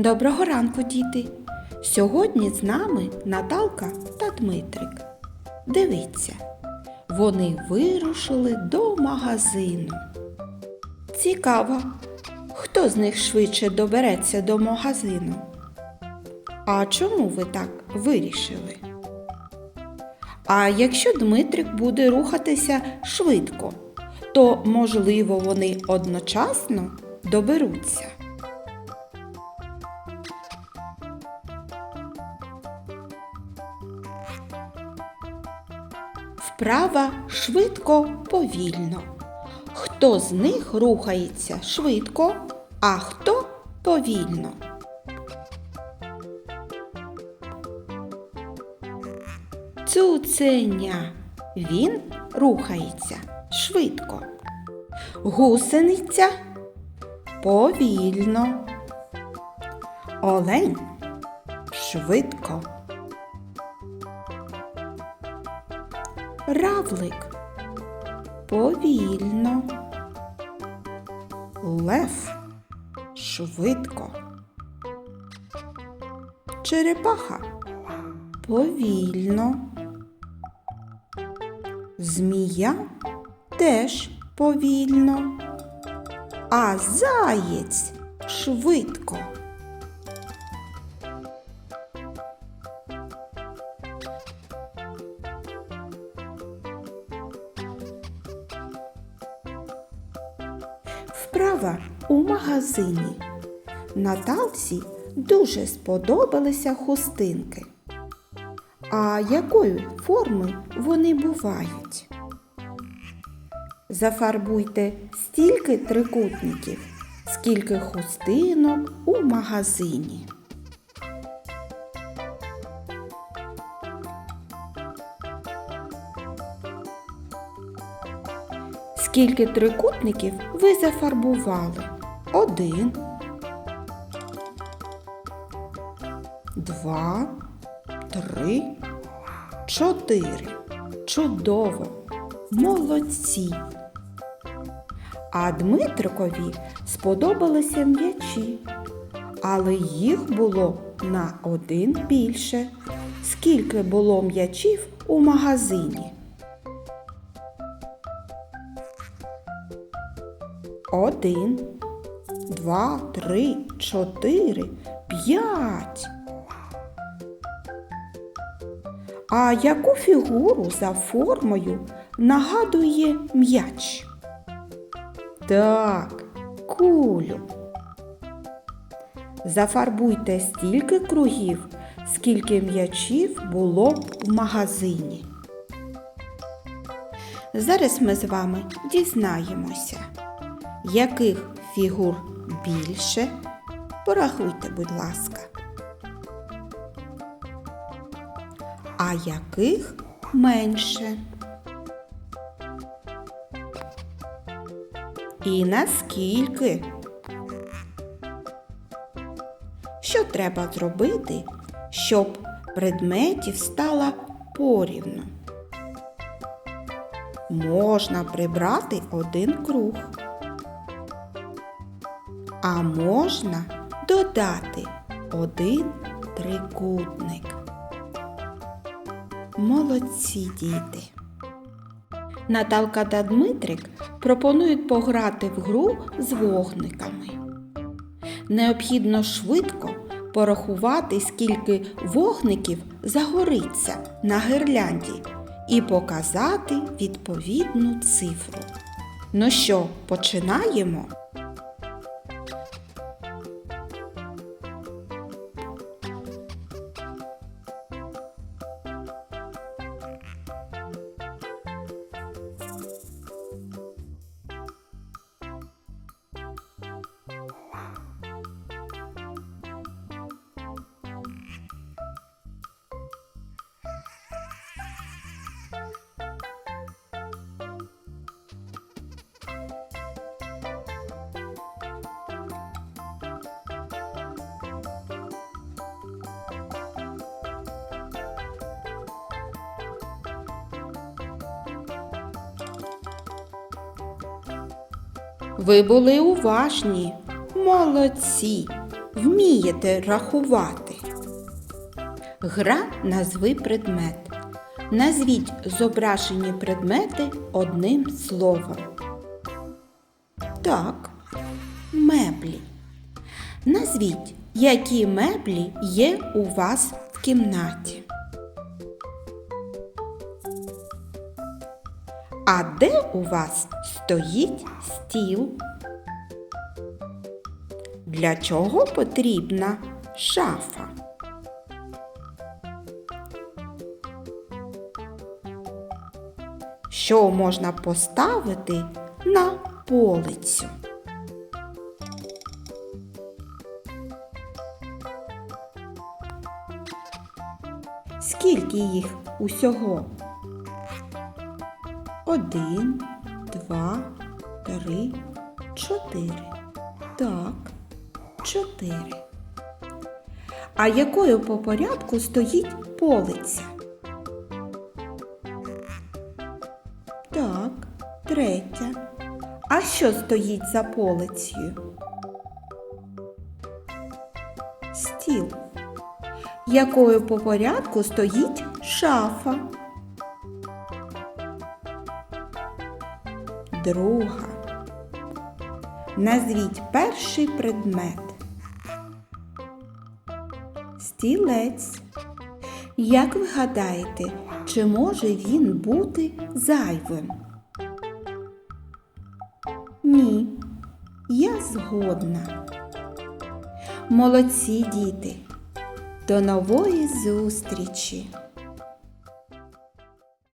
Доброго ранку, діти! Сьогодні з нами Наталка та Дмитрик. Дивіться, вони вирушили до магазину. Цікаво, хто з них швидше добереться до магазину? А чому ви так вирішили? А якщо Дмитрик буде рухатися швидко, то, можливо, вони одночасно доберуться. Вправа швидко повільно. Хто з них рухається швидко, а хто повільно? Цуценя. Він рухається швидко. Гусениця повільно. Олень швидко. Равлик повільно. Лев швидко. Черепаха повільно. Змія теж повільно. А заєць швидко. Вправа у магазині. Наталці дуже сподобалися хустинки. А якої форми вони бувають? Зафарбуйте стільки трикутників, скільки хустинок у магазині. Скільки трикутників ви зафарбували? Один. Два, три, чотири. Чудово! Молодці! А Дмитрикові сподобалися м'ячі, але їх було на один більше. Скільки було м'ячів у магазині? Один, два, три, чотири, п'ять. А яку фігуру за формою нагадує м'яч? Так, кулю. Зафарбуйте стільки кругів, скільки м'ячів було в магазині. Зараз ми з вами дізнаємося, яких фігур більше. Порахуйте, будь ласка. а яких менше. І наскільки? Що треба зробити, щоб предметів стало порівну? Можна прибрати один круг, а можна додати один трикутник. Молодці діти. Наталка та Дмитрик пропонують пограти в гру з вогниками. Необхідно швидко порахувати, скільки вогників загориться на гирлянді і показати відповідну цифру. Ну що, починаємо? Ви були уважні. Молодці! вмієте рахувати? Гра назви предмет. Назвіть зображені предмети одним словом. Так, меблі. Назвіть, які меблі є у вас в кімнаті. А де у вас стоїть стіл? Для чого потрібна шафа? Що можна поставити на полицю? Скільки їх усього? Один, два, три, чотири. Так, чотири. А якою по порядку стоїть полиця? Так, третя. А що стоїть за полицею? Стіл. Якою по порядку стоїть шафа? Друга. Назвіть перший предмет. Стілець. Як ви гадаєте, чи може він бути зайвим? Ні, я згодна. Молодці діти. До нової зустрічі!